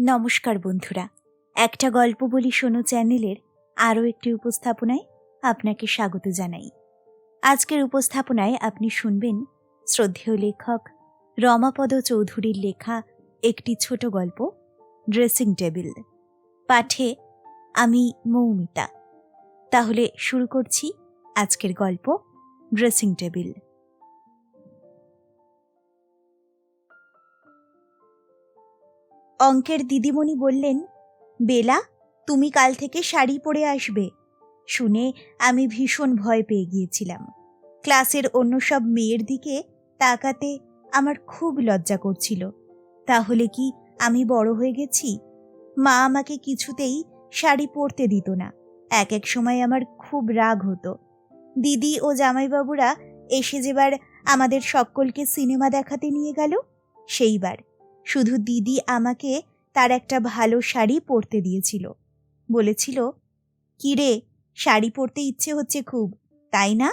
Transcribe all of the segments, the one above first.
নমস্কার বন্ধুরা। একটা গল্প বলি শোনো চ্যানেলের আরও একটি উপস্থাপনায় আপনাকে স্বাগত জানাই। আজকের উপস্থাপনায় আপনি শুনবেন শ্রদ্ধেয় লেখক রমাপদ চৌধুরীর লেখা একটি ছোট গল্প ড্রেসিং টেবিল পাঠে আমি মৌমিতা। তাহলে শুরু করছি আজকের গল্প ড্রেসিং টেবিল অঙ্কের দিদিমণি বললেন, বেলা, তুমি কাল থেকে শাড়ি পরে আসবে। শুনে আমি ভীষণ ভয় পেয়ে গিয়েছিলাম। ক্লাসের অন্য সব মেয়ের দিকে তাকাতে আমার খুব লজ্জা করছিল। তাহলে কি আমি বড় হয়ে গেছি? মা আমাকে কিছুতেই শাড়ি পরতে দিত না। এক এক সময় আমার খুব রাগ হতো। দিদি ও জামাইবাবুরা এসে যেবার আমাদের সকলকে সিনেমা দেখাতে নিয়ে গেল, সেইবার শুধু দিদি আমাকে তার একটা ভালো শাড়ি পরতে দিয়েছিল। বলেছিল কি রে শাড়ি পরতে ইচ্ছে হচ্ছে খুব, তাই না?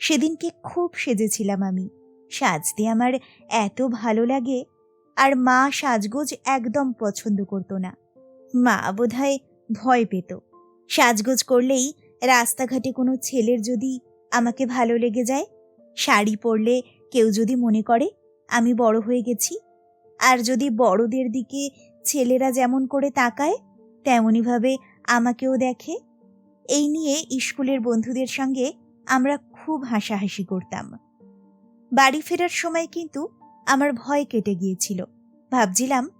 সেদিনকে খুব সেজেছিলাম আমি। সাজতে আমার এত ভালো লাগে, আর মা সাজগোজ একদম পছন্দ করতো না। মা বোধহয় ভয় পেত। সাজগোজ করলেই রাস্তাঘাটে কোনো ছেলের যদি আমাকে ভালো লেগে যায়, শাড়ি পরলে কেউ যদি মনে করে, আমি বড় হয়ে গেছি। আর যদি বড়দের দিকে ছেলেরা যেমন করে তাকায়, তেমনইভাবে আমাকেও দেখে। এই নিয়ে স্কুলের বন্ধুদের সঙ্গে আমরা খুব হাসাহাসি করতাম। বাড়ি ফেরার সময় কিন্তু আমার ভয় কেটে গিয়েছিল। ভাবছিলাম,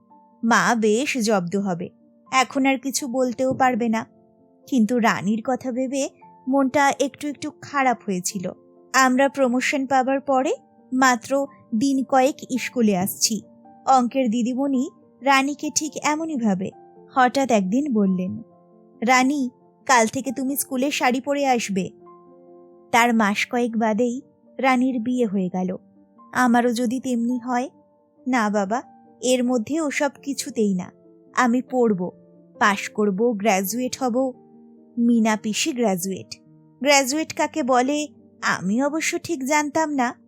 মা, বেশ জব্দ হবে। এখন আর কিছু বলতেও পারবে না। কিন্তু রানীর কথা ভেবে মনটা একটু একটু খারাপ হয়েছিল। আমরা প্রমোশন পাবার পরে মাত্র দিন কয়েক স্কুলে আসছি। অঙ্কের দিদিমণি রানীকে ঠিক এমনই ভাবে। হঠাৎ একদিন বললেন, রানী, কাল থেকে তুমি স্কুলে শাড়ি পরে আসবে। তার মাস কয়েক বাদেই রানীর বিয়ে হয়ে গেল। আমারও যদি তেমনি হয়, না বাবা, এর মধ্যে ওসব কিছুতেই না। আমি পড়ব, পাশ করব, গ্র্যাজুয়েট হব। মিনা পিসি গ্র্যাজুয়েট। গ্র্যাজুয়েট কাকে বলে, আমি অবশ্য ঠিক জানতাম না।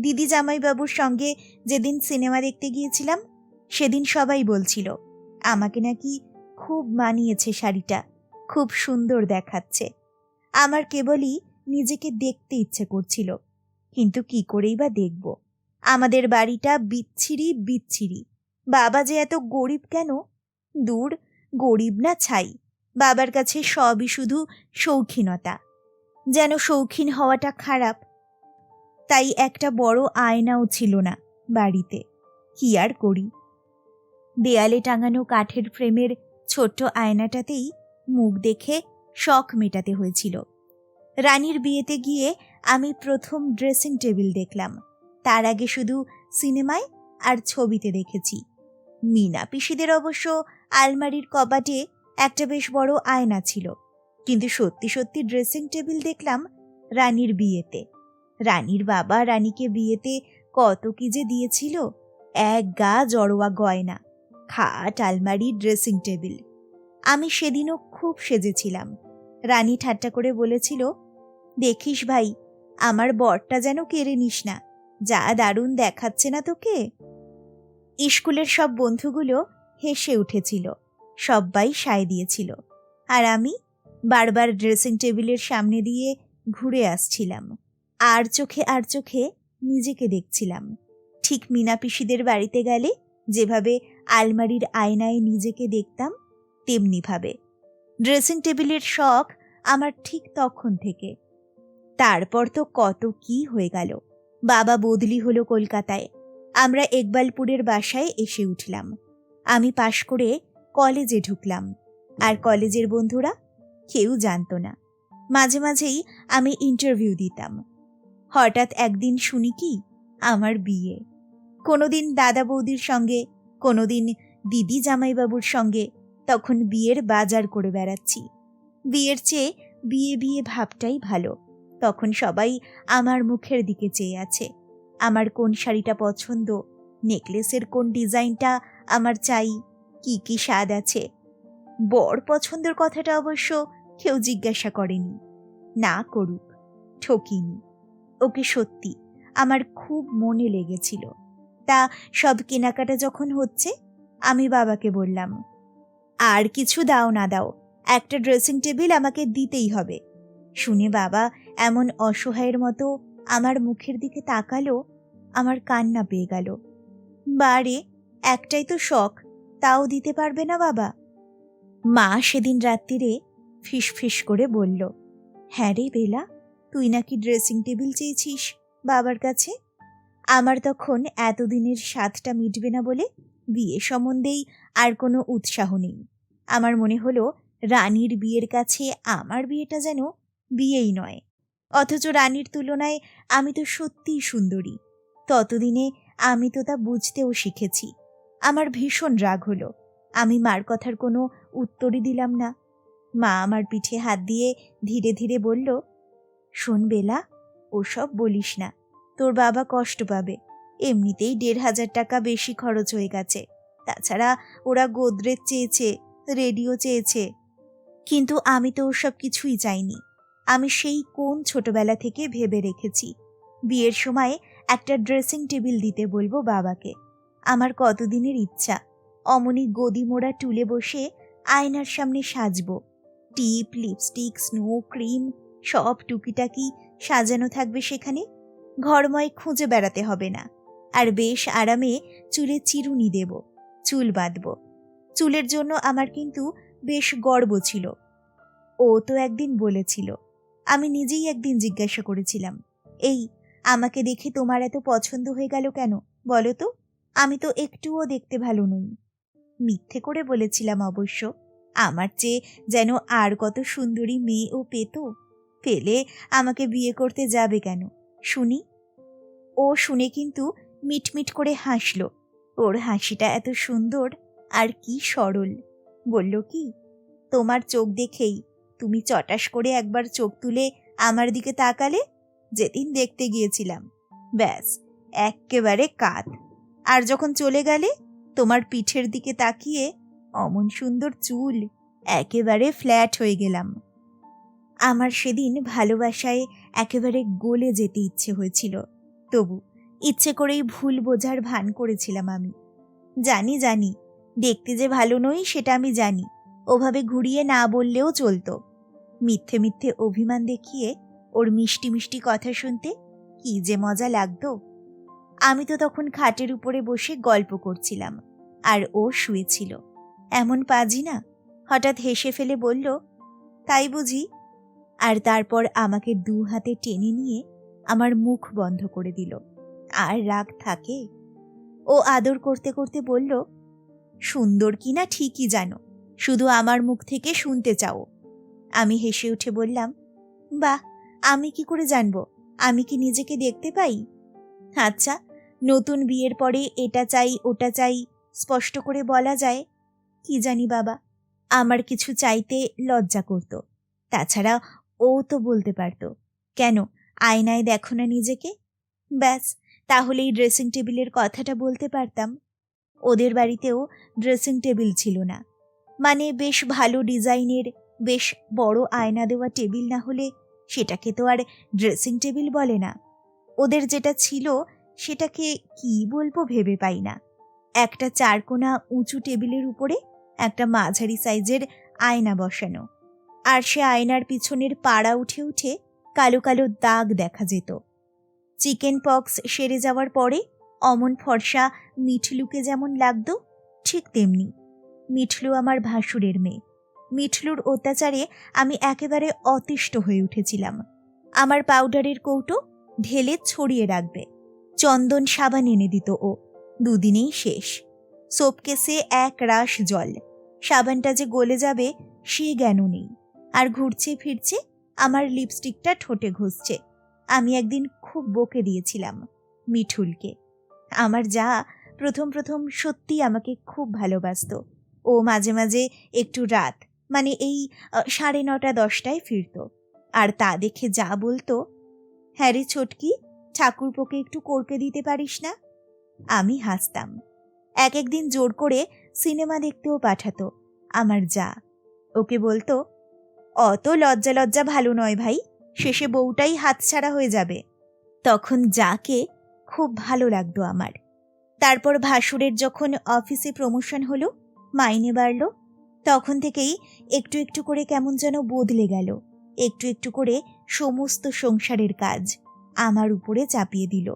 দিদি জামাইবাবুর সঙ্গে যেদিন সিনেমা দেখতে গিয়েছিলাম, সেদিন সবাই বলছিল, আমাকে নাকি খুব মানিয়েছে শাড়িটা, খুব সুন্দর দেখাচ্ছে। আমার কেবলই নিজেকে দেখতে ইচ্ছে করছিল, কিন্তু কি করেই বা দেখব? আমাদের বাড়িটা বিচ্ছিরি বিচ্ছিরি। বাবা যে এত গরিব কেন? দূর, গরিব না ছাই। বাবার কাছে সবই শুধু শৌখিনতা। যেন শৌখিন হওয়াটা খারাপ তাই একটা বড় আয়নাও ছিল না বাড়িতে। কি আর করি? দেয়ালে টাঙানো কাঠের ফ্রেমের ছোট্ট আয়নাটাতেই মুখ দেখে শখ মেটাতে হয়েছিল। রানীর বিয়েতে গিয়ে আমি প্রথম ড্রেসিং টেবিল দেখলাম। তার আগে শুধু সিনেমায় আর ছবিতে দেখেছি। মিনা পিসিদের অবশ্য আলমারির কবাটে একটা বেশ বড় আয়না ছিল। কিন্তু সত্যি সত্যি ড্রেসিং টেবিল দেখলাম রানীর বিয়েতে। রানীর বাবা রানীকে বিয়েতে কত কি যে দিয়েছিল, এক গা জড়োয়া গয়না, খাট, আলমারি ড্রেসিং টেবিল আমি সেদিনও খুব সেজেছিলাম। রানী ঠাট্টা করে বলেছিল, দেখিস ভাই, আমার বরটা যেন কেড়ে নিস না, যা দারুণ দেখাচ্ছে না তোকে? স্কুলের সব বন্ধুগুলো হেসে উঠেছিল সবাই সায় দিয়েছিল, আর আমি বারবার ড্রেসিং টেবিলের সামনে দিয়ে ঘুরে আসছিলাম। আর চোখে আর চোখে নিজেকে দেখছিলাম। ঠিক মিনা পিসিদের বাড়িতে গেলে যেভাবে আলমারির আয়নায় নিজেকে দেখতাম তেমনিভাবে ড্রেসিং টেবিলের শখ আমার ঠিক তখন থেকে। তারপর তো কত কি হয়ে গেল। বাবা বদলি হলো কলকাতায়। আমরা একবালপুরের বাসায় এসে উঠলাম। আমি পাশ করে কলেজে ঢুকলাম। আর কলেজের বন্ধুরা কেউ জানতো না। মাঝে মাঝেই আমি ইন্টারভিউ দিতাম। হঠাৎ একদিন শুনি কি? আমার বিয়ে। কোনোদিন দাদা বৌদির সঙ্গে, কোনোদিন দিদি জামাইবাবুর সঙ্গে তখন বিয়ের বাজার করে বেড়াচ্ছি। বিয়ের চেয়ে বিয়ে বিয়ে ভাবটাই ভালো। তখন সবাই আমার মুখের দিকে চেয়ে আছে। আমার কোন শাড়িটা পছন্দ? নেকলেসের কোন ডিজাইনটা আমার চাই? কি কি স্বাদ আছে? বর পছন্দের কথাটা অবশ্য কেউ জিজ্ঞাসা করেনি। না করুক, ঠকিনি। ওকে সত্যি আমার খুব মনে লেগেছিল। তা সব কেনাকাটা যখন হচ্ছে, আমি বাবাকে বললাম, আর কিছু দাও না দাও, একটা ড্রেসিং টেবিল আমাকে দিতেই হবে। শুনে বাবা এমন অসহায়ের মতো আমার মুখের দিকে তাকালো, আমার কান্না পেয়ে গেল। বারে, একটাই তো শখ, তাও দিতে পারবে না বাবা? মা সেদিন রাত্রিরে ফিস ফিস করে বলল হ্যাঁ রে বেলা তুই নাকি ড্রেসিং টেবিল চেয়েছিস বাবার কাছে? আমার তখন এতদিনের স্বাদটা মিটবে না বলে বিয়ে সম্বন্ধেই আর কোনো উৎসাহ নেই। আমার মনে হলো রানীর বিয়ের কাছে আমার বিয়েটা যেন বিয়েই নয়। অথচ রানীর তুলনায় আমি তো সত্যিই সুন্দরী। ততদিনে আমি তো তা বুঝতেও শিখেছি। আমার ভীষণ রাগ হলো। আমি মার কথার কোনো উত্তরই দিলাম না। মা আমার পিঠে হাত দিয়ে ধীরে ধীরে বলল শোন বেলা, ওসব বলিস না। তোর বাবা কষ্ট পাবে। এমনিতেই দেড় হাজার টাকা বেশি খরচ হয়ে গেছে। তাছাড়া ওরা গোদরেজ চেয়েছে, রেডিও চেয়েছে। কিন্তু আমি তো ওসব কিছুই চাইনি। আমি সেই কোন ছোটবেলা থেকে ভেবে রেখেছি। বিয়ের সময় একটা ড্রেসিং টেবিল দিতে বলব বাবাকে। আমার কতদিনের ইচ্ছা। অমনি গদি মোড়া টুলে বসে আয়নার সামনে সাজবো। টিপ লিপস্টিক, স্নো ক্রিম সব টুকিটাকি সাজানো থাকবে সেখানে। ঘরময় খুঁজে বেড়াতে হবে না। আর বেশ আরামে চুলে চিরুনি দেব, চুল বাঁধব। চুলের জন্য আমার কিন্তু বেশ গর্ব ছিল। ও তো একদিন বলেছিল, আমি নিজেই একদিন জিজ্ঞাসা করেছিলাম, এই, আমাকে দেখে তোমার এত পছন্দ হয়ে গেল কেন? বলো তো, আমি তো একটুও দেখতে ভালো নই। মিথ্যে করে বলেছিলাম অবশ্য, আমার চেয়ে যেন আর কত সুন্দরী মেয়ে ও পেত। পেলে আমাকে বিয়ে করতে যাবে কেন? শুনি। ও শুনে কিন্তু মিটমিট করে হাসল। ওর হাসিটা এত সুন্দর আর কি সরল। বলল, কি? তোমার চোখ দেখেই তুমি চটাস করে একবার চোখ তুলে আমার দিকে তাকালে? যেদিন দেখতে গিয়েছিলাম। ব্যাস, এক্কেবারে কাত। আর যখন চলে গেলে তোমার পিঠের দিকে তাকিয়ে অমন সুন্দর চুল, একেবারে ফ্ল্যাট হয়ে গেলাম। আমার সেদিন ভালোবাসায় একেবারে গলে যেতে ইচ্ছে হয়েছিল। তবু ইচ্ছে করেই ভুল বোঝার ভান করেছিলাম আমি। জানি জানি, দেখতে যে ভালো নই সেটা আমি জানি, ওভাবে ঘুরিয়ে না বললেও চলতো। মিথ্যে মিথ্যে অভিমান দেখিয়ে ওর মিষ্টি মিষ্টি কথা শুনতে কি যে মজা লাগতো। আমি তো তখন খাটের উপরে বসে গল্প করছিলাম, আর ও শুয়েছিল। এমন পাজি না, হঠাৎ হেসে ফেলে বলল, তাই বুঝি আর তারপর আমাকে দু হাতে টেনে নিয়ে আমার মুখ বন্ধ করে দিল। আর রাগ থাকে। ও আদর করতে করতে বলল, সুন্দর কি না ঠিকই জানো, শুধু আমার মুখ থেকে শুনতে চাও। আমি হেসে উঠে বললাম, বাহ, আমি কি করে জানব? আমি কি নিজেকে দেখতে পাই? আচ্ছা নতুন বিয়ের পরে এটা চাই, ওটা চাই, স্পষ্ট করে বলা যায়? কি জানি বাবা, আমার কিছু চাইতে লজ্জা করত। তাছাড়া ও তো বলতে পারতো। কেন? আয়নায় দেখো না নিজেকে? ব্যাস, তাহলেই ড্রেসিং টেবিলের কথাটা বলতে পারতাম। ওদের বাড়িতেও ড্রেসিং টেবিল ছিল না। মানে বেশ ভালো ডিজাইনের, বেশ বড় আয়না দেওয়া টেবিল না হলে সেটাকে তো আর ড্রেসিং টেবিল বলে না। ওদের যেটা ছিল সেটাকে কি বলব ভেবে পাই না। একটা চারকোনা উঁচু টেবিলের উপরে একটা মাঝারি সাইজের আয়না বসানো। আর সে আয়নার পিছনের পাড়া উঠে উঠে কালো কালো দাগ দেখা যেত। চিকেন পক্স সেরে যাওয়ার পরে অমন ফর্সা মিঠলুকে যেমন লাগতো, ঠিক তেমনি। মিঠলু আমার ভাসুরের মেয়ে। মিঠলুর অত্যাচারে আমি একেবারে অতিষ্ঠ হয়ে উঠেছিলাম। আমার পাউডারের কৌটো ঢেলে ছড়িয়ে রাখবে। চন্দন সাবান এনে দিত ও। দুদিনেই শেষ। সোপকেসে এক রাশ জল। সাবানটা যে গলে যাবে, সে জ্ঞানও নেই। আর ঘুরছে ফিরছে, আমার লিপস্টিকটা ঠোঁটে ঘুষছে। আমি একদিন খুব বকে দিয়েছিলাম মিঠুলকে। আমার যা প্রথম প্রথম সত্যি আমাকে খুব ভালোবাসতো। ও মাঝে মাঝে একটু রাত মানে এই সাড়ে নটা দশটায় ফিরতো। আর তা দেখে যা বলতো হ্যাঁ রে ছোটকি, ঠাকুরপোকে একটু করকে দিতে পারিস না? আমি হাসতাম। এক একদিন জোর করে সিনেমা দেখতেও পাঠাতো আমার যা। ওকে বলতো অত লজ্জা লজ্জা ভালো নয় ভাই, শেষে বউটাই হাতছাড়া হয়ে যাবে। তখন যাকে খুব ভালো লাগতো আমার। তারপর ভাসুরের যখন অফিসে প্রমোশন হলো, মাইনে বাড়ল, তখন থেকেই একটু একটু করে কেমন যেন বদলে গেল, একটু একটু করে সমস্ত সংসারের কাজ আমার উপরে চাপিয়ে দিল।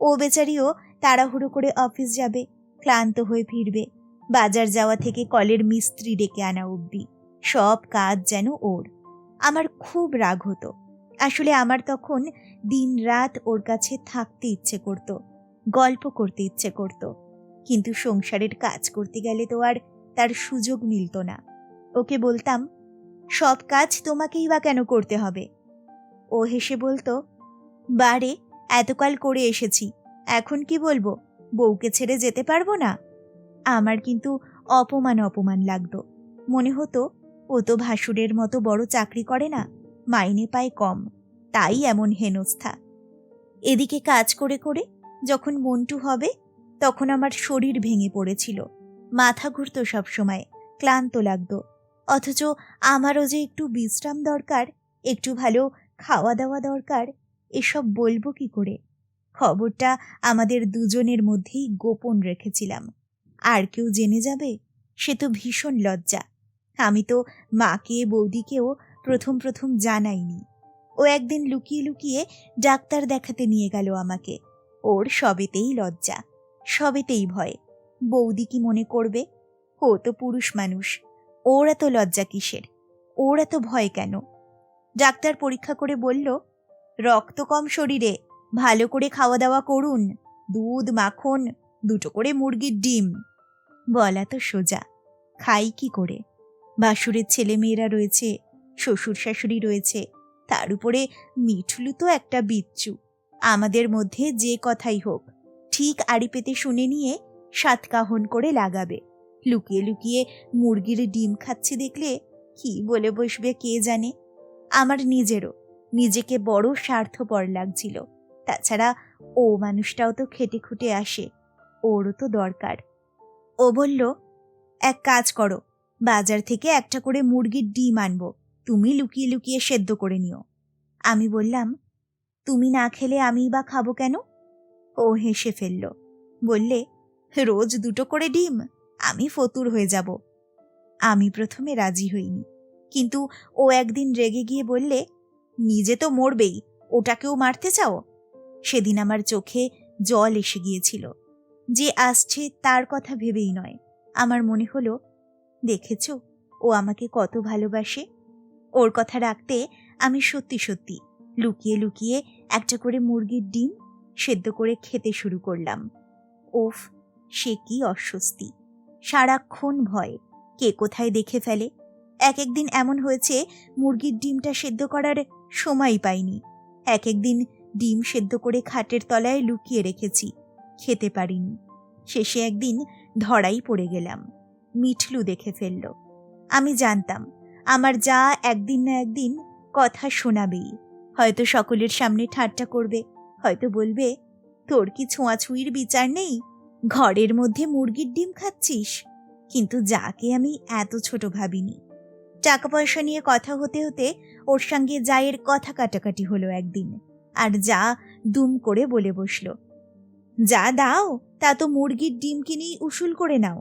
ও বেচারিও তাড়াহুড়ো করে অফিস যাবে, ক্লান্ত হয়ে ফিরবে, বাজার যাওয়া থেকে কলের মিস্ত্রি ডেকে আনা অবধি। সব কাজ যেন ওর। আমার খুব রাগ হতো। আসলে আমার তখন দিন রাত ওর কাছে থাকতে ইচ্ছে করতো, গল্প করতে ইচ্ছে করত। কিন্তু সংসারের কাজ করতে গেলে তো আর তার সুযোগ মিলত না। ওকে বলতাম, সব কাজ তোমাকেই বা কেন করতে হবে? ও হেসে বলতো, বারে, এতকাল করে এসেছি। এখন কি বলব? বউকে ছেড়ে যেতে পারব না? আমার কিন্তু অপমান অপমান লাগতো। মনে হতো ও তো ভাসুরের মতো বড় চাকরি করে না, মাইনে পায় কম, তাই এমন হেনস্থা। এদিকে কাজ করে করে যখন মন্টু হবে, তখন আমার শরীর ভেঙে পড়েছিল, মাথা ঘুরতো সবসময়, ক্লান্ত লাগতো, অথচ আমারও যে একটু বিশ্রাম দরকার, একটু ভালো খাওয়া দাওয়া দরকার, এসব বলব কি করে? খবরটা আমাদের দুজনের মধ্যেই গোপন রেখেছিলাম, আর কেউ জেনে যাবে, সে তো ভীষণ লজ্জা। আমি তো মাকে, বৌদিকেও প্রথম প্রথম জানাইনি। ও একদিন লুকিয়ে লুকিয়ে ডাক্তার দেখাতে নিয়ে গেল আমাকে। ওর সবেতেই লজ্জা, সবেতেই ভয়। বৌদি কি মনে করবে? ও তো পুরুষ মানুষ, ওর এত লজ্জা কিসের? ওর এত ভয় কেন? ডাক্তার পরীক্ষা করে বলল, রক্ত কম শরীরে, ভালো করে খাওয়া দাওয়া করুন, দুধ, মাখন, দুটো করে মুরগির ডিম। বলা তো সোজা, খাই কি করে? বাসুরের ছেলে মেয়েরা রয়েছে শ্বশুর শাশুড়ি রয়েছে, তার উপরে মিঠুলু তো একটা বিচ্ছু। আমাদের মধ্যে যে কথাই হোক, ঠিক আড়ি পেতে শুনে নিয়ে সাতকাহন করে লাগাবে। লুকিয়ে লুকিয়ে মুরগির ডিম খাচ্ছে দেখলে কি বলে বসবে কে জানে? আমার নিজেরও, নিজেকে বড় স্বার্থপর লাগছিল। তাছাড়া ও মানুষটাও তো খেটে খুটে আসে, ওরও তো দরকার। ও বলল, এক কাজ করো বাজার থেকে একটা করে মুরগির ডিম আনব। তুমি লুকিয়ে লুকিয়ে সেদ্ধ করে নিও। আমি বললাম, তুমি না খেলে আমি বা খাব কেন? ও হেসে ফেলল। বললে, রোজ দুটো করে ডিম, আমি ফতুর হয়ে যাব। আমি প্রথমে রাজি হইনি। কিন্তু ও একদিন রেগে গিয়ে বললে, নিজে তো মরবেই, ওটাকেও মারতে চাও? সেদিন আমার চোখে জল এসে গিয়েছিল। যে আসছে তার কথা ভেবেই নয়। আমার মনে হলো দেখেছ, ও আমাকে কত ভালোবাসে। ওর কথা রাখতে আমি সত্যি সত্যি লুকিয়ে লুকিয়ে একটা করে মুরগির ডিম সেদ্ধ করে খেতে শুরু করলাম। ওফ, সে কি অস্বস্তি। সারাক্ষণ ভয়, কে কোথায় দেখে ফেলে? এক একদিন এমন হয়েছে মুরগির ডিমটা সেদ্ধ করার সময় পাইনি। এক একদিন ডিম সেদ্ধ করে খাটের তলায় লুকিয়ে রেখেছি, খেতে পারিনি। শেষে একদিন ধরাই পড়ে গেলাম। মিঠলু দেখে ফেলল। আমি জানতাম, আমার যা একদিন না একদিন কথা শোনাবেই। হয়তো সকলের সামনে ঠাট্টা করবে, হয়তো বলবে, তোর কি ছোঁয়াছুঁয়ির বিচার নেই? ঘরের মধ্যে মুরগির ডিম খাচ্ছিস? কিন্তু যাকে আমি এত ছোট ভাবিনি। টাকা পয়সা নিয়ে কথা হতে হতে ওর সঙ্গে জায়ের কথা কাটাকাটি হলো একদিন, আর যা দুম করে বলে বসল, যা দাও, তা তো মুরগির ডিম কিনেই উসুল করে নাও।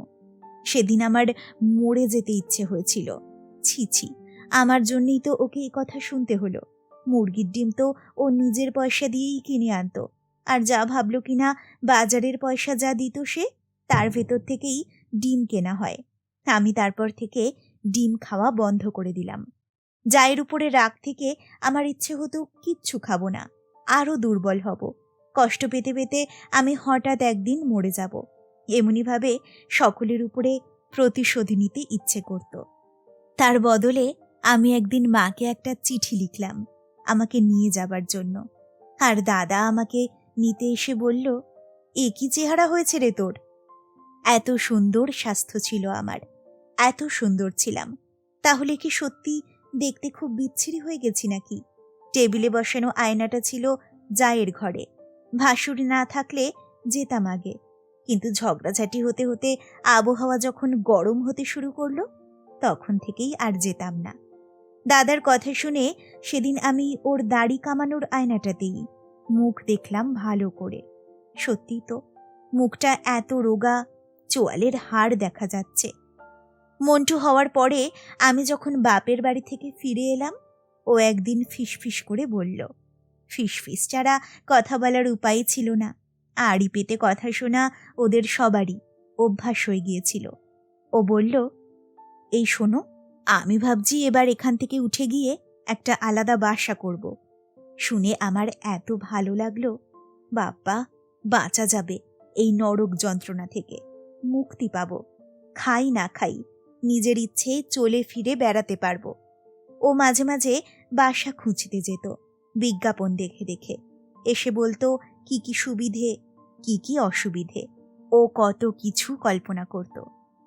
সেদিন আমার মরে যেতে ইচ্ছে হয়েছিল। ছি ছি, আমার জন্যই তো ওকে এই কথা শুনতে হলো। মুরগির ডিম তো ও নিজের পয়সা দিয়েই কিনে আনতো। আর যা ভাবলো কিনা বাজারের পয়সা যা দিত সে, তার ভেতর থেকেই ডিম কেনা হয়। আমি তারপর থেকে ডিম খাওয়া বন্ধ করে দিলাম। জায়ের উপরে রাগ থেকে আমার ইচ্ছে হতো কিচ্ছু খাব না, আরও দুর্বল হব। কষ্ট পেতে পেতে আমি হঠাৎ একদিন মরে যাব। এমনিভাবে সকলের উপরে প্রতিশোধ নিতে ইচ্ছে করত। তার বদলে আমি একদিন মাকে একটা চিঠি লিখলাম আমাকে নিয়ে যাবার জন্য। আর দাদা আমাকে নিতে এসে বলল, এ কি চেহারা হয়েছে রে তোর? এত সুন্দর স্বাস্থ্য ছিল আমার, এত সুন্দর ছিলাম। তাহলে কি সত্যি দেখতে খুব বিচ্ছিরি হয়ে গেছি নাকি? টেবিলে বসানো আয়নাটা ছিল জায়ের ঘরে, ভাসুর না থাকলে যেতাম আগে। কিন্তু ঝগড়াঝাটি হতে হতে আবহাওয়া যখন গরম হতে শুরু করল, তখন থেকেই আর যেতাম না। দাদার কথা শুনে সেদিন আমি ওর দাড়ি কামানোর আয়নাটাতেই মুখ দেখলাম ভালো করে। সত্যি তো, মুখটা এত রোগা, চোয়ালের হাড় দেখা যাচ্ছে। মন্টু হওয়ার পরে আমি যখন বাপের বাড়ি থেকে ফিরে এলাম, ও একদিন ফিসফিস করে বলল, ফিসফিস ছাড়া কথা বলার উপায় ছিল না। আড়ি পেতে কথা শোনা ওদের সবারই অভ্যাস হয়ে গিয়েছিল। ও বলল, এই শোনো, আমি ভাবছি এবার এখান থেকে উঠে গিয়ে একটা আলাদা বাসা করব। শুনে আমার এত ভালো লাগল। বাপ্পা, বাঁচা যাবে এই নরক যন্ত্রণা থেকে। মুক্তি পাব। খাই না খাই, নিজের ইচ্ছে চলে ফিরে বেড়াতে পারব। ও মাঝে মাঝে বাসা খুঁজতে যেত, বিজ্ঞাপন দেখে দেখে। এসে বলতো, কি কি সুবিধে কি কি অসুবিধে? ও কত কিছু কল্পনা করত।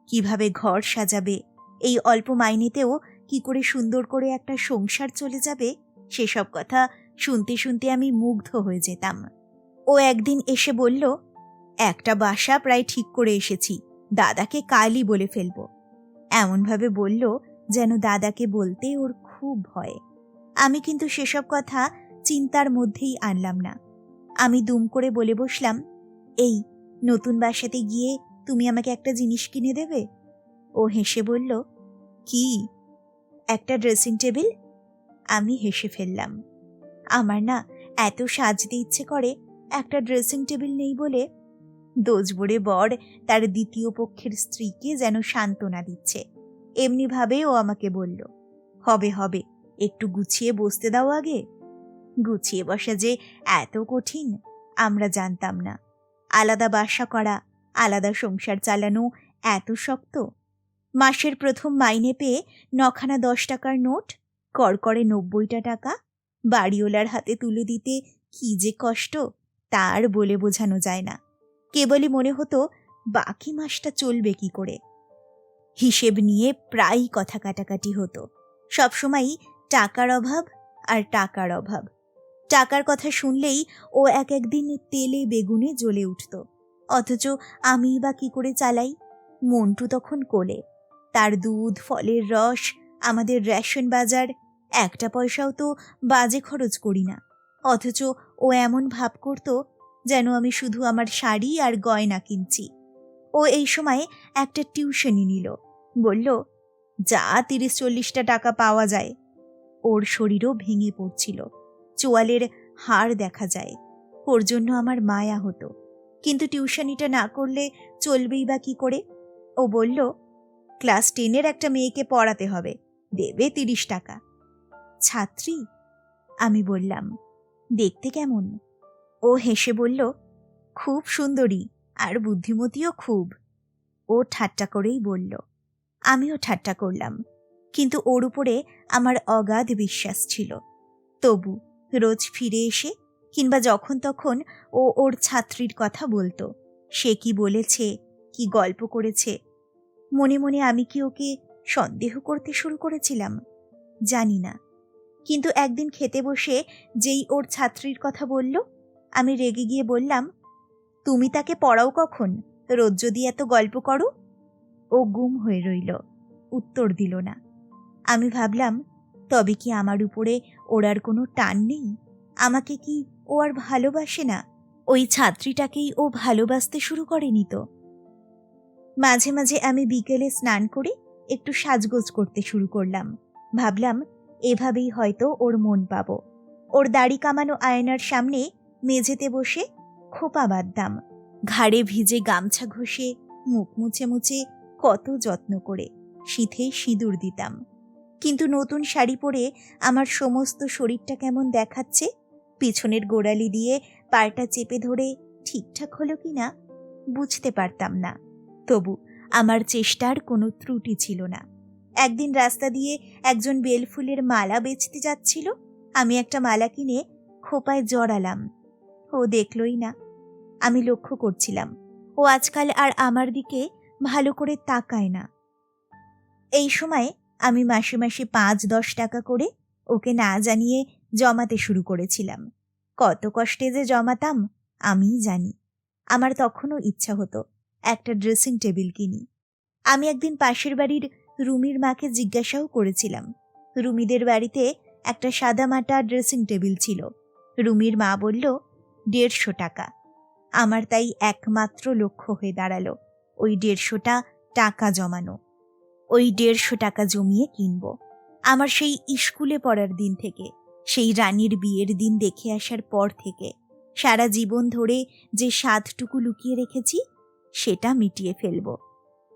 কীভাবে ঘর সাজাবে? এই অল্প মাইনেতেও কি করে সুন্দর করে একটা সংসার চলে যাবে? সেসব কথা শুনতে শুনতে আমি মুগ্ধ হয়ে যেতাম। ও একদিন এসে বলল, একটা বাসা প্রায় ঠিক করে এসেছি, দাদাকে কালই বলে ফেলব। এমনভাবে বলল যেন দাদাকে বলতে ওর খুব ভয়। আমি কিন্তু সেসব কথা চিন্তার মধ্যেই আনলাম না। আমি দুম করে বলে বসলাম এই, নতুন বাসাতে গিয়ে তুমি আমাকে একটা জিনিস কিনে দেবে? ও হেসে বলল, কি? একটা ড্রেসিং টেবিল? আমি হেসে ফেললাম, আমার না এত সাজতে ইচ্ছে করে একটা ড্রেসিং টেবিল নেই বলে। দোজবরে বর তার দ্বিতীয় পক্ষের স্ত্রীকে যেন সান্ত্বনা দিচ্ছে। এমনিভাবে ও আমাকে বলল, হবে হবে, একটু গুছিয়ে বসতে দাও আগে। গুছিয়ে বসা যে এত কঠিন, আমরা জানতাম না। আলাদা বাসা করা, আলাদা সংসার চালানো এত শক্ত। মাসের প্রথম মাইনে পেয়ে নখানা দশ টাকার নোট, করকরে নব্বইটা টাকা বাড়িওয়ালার হাতে তুলে দিতে কি যে কষ্ট, তার বলে বোঝানো যায় না। কেবলই মনে হতো, বাকি মাসটা চলবে কি করে? হিসেব নিয়ে প্রায়ই কথা কাটাকাটি হতো। সবসময়ই টাকার অভাব আর টাকার অভাব। টাকার কথা শুনলেই ও এক একদিন তেলে বেগুনে জ্বলে উঠত। অথচ আমি বা কি করে চালাই? মন্টু তখন কোলে। তার দুধ, ফলের রস, আমাদের রেশন বাজার, একটা পয়সাও তো বাজে খরচ করি না। অথচ ও এমন ভাব করত যেন আমি শুধু আমার শাড়ি আর গয়না কিনছি। ও এই সময় একটা টিউশনি নিল। বলল, যা তিরিশ চল্লিশটা টাকা পাওয়া যায়। ওর শরীরও ভেঙে পড়ছিল। চোয়ালের হাড় দেখা যায়। ওর জন্য আমার মায়া হতো। কিন্তু টিউশনিটা না করলে চলবেই বা কি করে? ও বলল, ক্লাস টেনের একটা মেয়েকে পড়াতে হবে। দেবে তিরিশ টাকা। ছাত্রী? আমি বললাম, দেখতে কেমন? ও হেসে বলল, খুব সুন্দরী, আর বুদ্ধিমতীও খুব। ও ঠাট্টা করেই বলল, আমিও ঠাট্টা করলাম। কিন্তু ওর উপরে আমার অগাধ বিশ্বাস ছিল। তবু রোজ ফিরে এসে কিংবা যখন তখন ও ওর ছাত্রীর কথা বলতো। সে কি বলেছে, কি গল্প করেছে, মনে মনে আমি কি ওকে সন্দেহ করতে শুরু করেছিলাম? জানি না। কিন্তু একদিন খেতে বসে যেই ওর ছাত্রীর কথা বলল, আমি রেগে গিয়ে বললাম, তুমি তাকে পড়াও কখন? রোজ যদি এত গল্প করো? ও গুম হয়ে রইল, উত্তর দিল না। আমি ভাবলাম তবে কি আমার উপরে ওর আর কোনো টান নেই? আমাকে কি ও আর ভালোবাসে না? ওই ছাত্রীটাকেই ও ভালোবাসতে শুরু করেনি তো। মাঝে মাঝে আমি বিকেলে স্নান করে একটু সাজগোজ করতে শুরু করলাম। ভাবলাম, এভাবেই হয়তো ওর মন পাবো। ওর দাড়ি কামানো আয়নার সামনে মেঝেতে বসে খোপা বাঁধতাম। ঘাড়ে ভিজে গামছা ঘষে, মুখ মুছে মুছে কত যত্ন করে শীতে সিঁদুর দিতাম। কিন্তু নতুন শাড়ি পরে আমার সমস্ত শরীরটা কেমন দেখাচ্ছে? পিছনের গোড়ালি দিয়ে পাটা চেপে ধরে ঠিকঠাক হলো কি না বুঝতে পারতাম না। তবু আমার চেষ্টার কোনো ত্রুটি ছিল না। একদিন রাস্তা দিয়ে একজন বেলফুলের মালা বেচতে যাচ্ছিল। আমি একটা মালা কিনে খোপায় জড়ালাম। ও দেখলই না। আমি লক্ষ্য করছিলাম। ও আজকাল আর আমার দিকে ভালো করে তাকায় না। এই সময় আমি মাসে মাসে পাঁচ, দশ টাকা করে ওকে না জানিয়ে জমাতে শুরু করেছিলাম। কত কষ্টে যে জমাতাম, আমিই জানি। আমার তখনও ইচ্ছা হতো একটা ড্রেসিং টেবিল কিনি। আমি একদিন পাশের বাড়ির রুমির মাকে জিজ্ঞাসাও করেছিলাম। রুমিদের বাড়িতে একটা সাদা মাটা ড্রেসিং টেবিল ছিল। রুমির মা বলল, দেড়শো টাকা। আমার তাই একমাত্র লক্ষ্য হয়ে দাঁড়াল। ওই দেড়শোটা টাকা জমানো। ওই দেড়শো টাকা জমিয়ে কিনব। আমার সেই স্কুলে পড়ার দিন থেকে, সেই রানীর বিয়ের দিন দেখে আসার পর থেকে, সারা জীবন ধরে যে স্বাদটুকু লুকিয়ে রেখেছি, সেটা মিটিয়ে ফেলব।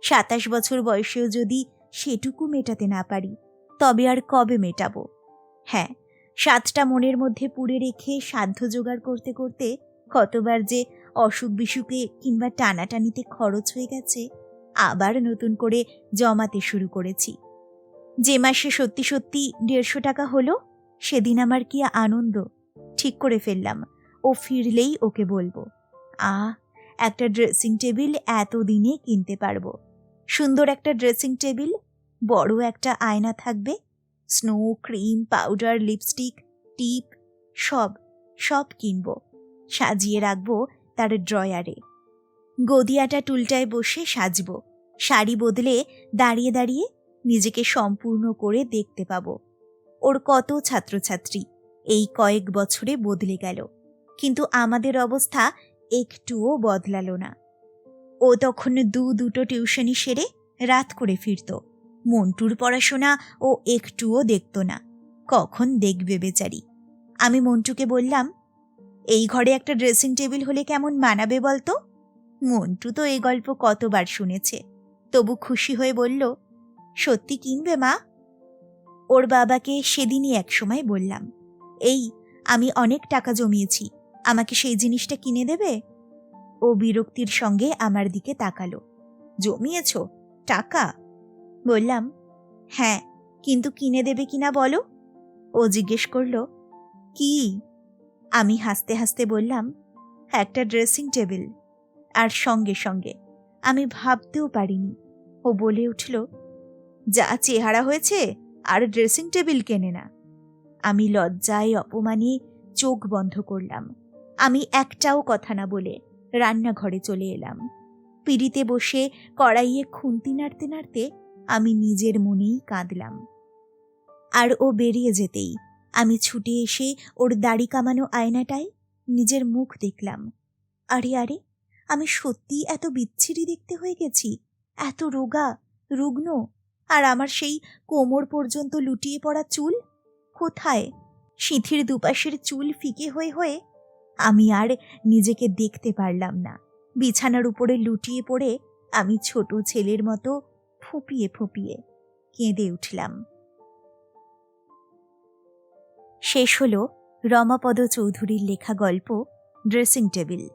সাতাশ বছর বয়সেও যদি সেটুকু মেটাতে না পারি, তবে আর কবে মেটাবো? হ্যাঁ সাতটা মনের মধ্যে পুড়ে রেখে সাধ্য জোগাড় করতে করতে কতবার যে অসুখ বিসুখে কিংবা টানাটানিতে খরচ হয়ে গেছে আবার নতুন করে জমাতে শুরু করেছি। যে মাসে সত্যি সত্যি দেড়শো টাকা হলো, সেদিন আমার কি আনন্দ। ঠিক করে ফেললাম। ও ফিরলেই ওকে বলব, আ, একটা ড্রেসিং টেবিল এতদিনে কিনতে পারব। সুন্দর একটা ড্রেসিং টেবিল, বড় একটা আয়না থাকবে, স্নো ক্রিম, পাউডার, লিপস্টিক, টিপ, সব সব কিনবো। সাজিয়ে রাখব তার ড্রয়ারে। গদিয়াটা টুলটায় বসে সাজবো। শাড়ি বদলে দাঁড়িয়ে দাঁড়িয়ে নিজেকে সম্পূর্ণ করে দেখতে পাবো। ওর কত ছাত্রছাত্রী এই কয়েক বছরে বদলে গেল। কিন্তু আমাদের অবস্থা একটুও বদলালো না। ও তখন দু দুটো টিউশনি সেরে রাত করে ফিরত। মন্টুর পড়াশোনা ও একটুও দেখত না। কখন দেখবে বেচারি? আমি মন্টুকে বললাম, এই ঘরে একটা ড্রেসিং টেবিল হলে কেমন মানাবে বলতো? মন্টু তো এই গল্প কতবার শুনেছে। তবু খুশি হয়ে বলল, সত্যি কিনবে মা? ওর বাবাকে সেদিনই একসময় বললাম, এই, আমি অনেক টাকা জমিয়েছি, আমাকে সেই জিনিসটা কিনে দেবে? ও বিরক্তির সঙ্গে আমার দিকে তাকালো, জমিয়েছ? টাকা? বললাম হ্যাঁ কিন্তু কিনে দেবে কিনা বলো? ও জিজ্ঞেস করল, কি? আমি হাসতে হাসতে বললাম, একটা ড্রেসিং টেবিল। আর সঙ্গে সঙ্গে। আমি ভাবতেও পারিনি। ও বলে উঠল, যা চেহারা হয়েছে, আর ড্রেসিং টেবিল কেনে না। আমি লজ্জায় অপমানে চোখ বন্ধ করলাম। আমি একটাও কথা না বলে রান্নাঘরে চলে এলাম। পিড়িতে বসে কড়াইয়ে খুন্তি নাড়তে নাড়তে আমি নিজের মনেই কাঁদলাম। আর ও বেরিয়ে যেতেই আমি ছুটে এসে ওর দাড়ি কামানো আয়নাটায় নিজের মুখ দেখলাম। আরে আরে আমি সত্যি এত বিচ্ছিরি দেখতে হয়ে গেছি, এত রোগা, রুগ্ন, আর আমার সেই কোমর পর্যন্ত লুটিয়ে পড়া চুল? কোথায়? সিঁথির দুপাশের চুল ফিকে হয়ে হয়ে আমি আর নিজেকে দেখতে পারলাম না। বিছানার উপরে লুটিয়ে পড়ে আমি ছোট ছেলের মতো ফুপিয়ে ফুপিয়ে কেঁদে উঠলাম। শেষ হলো রমাপদ চৌধুরীর লেখা গল্প ড্রেসিং টেবিল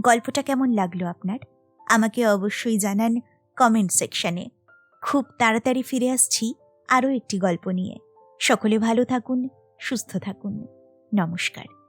গল্পটা কেমন লাগল আপনার? আমাকে অবশ্যই জানান কমেন্ট সেকশানে খুব তাড়াতাড়ি ফিরে আসছি আরও একটি গল্প নিয়ে। সকলে ভালো থাকুন, সুস্থ থাকুন। নমস্কার।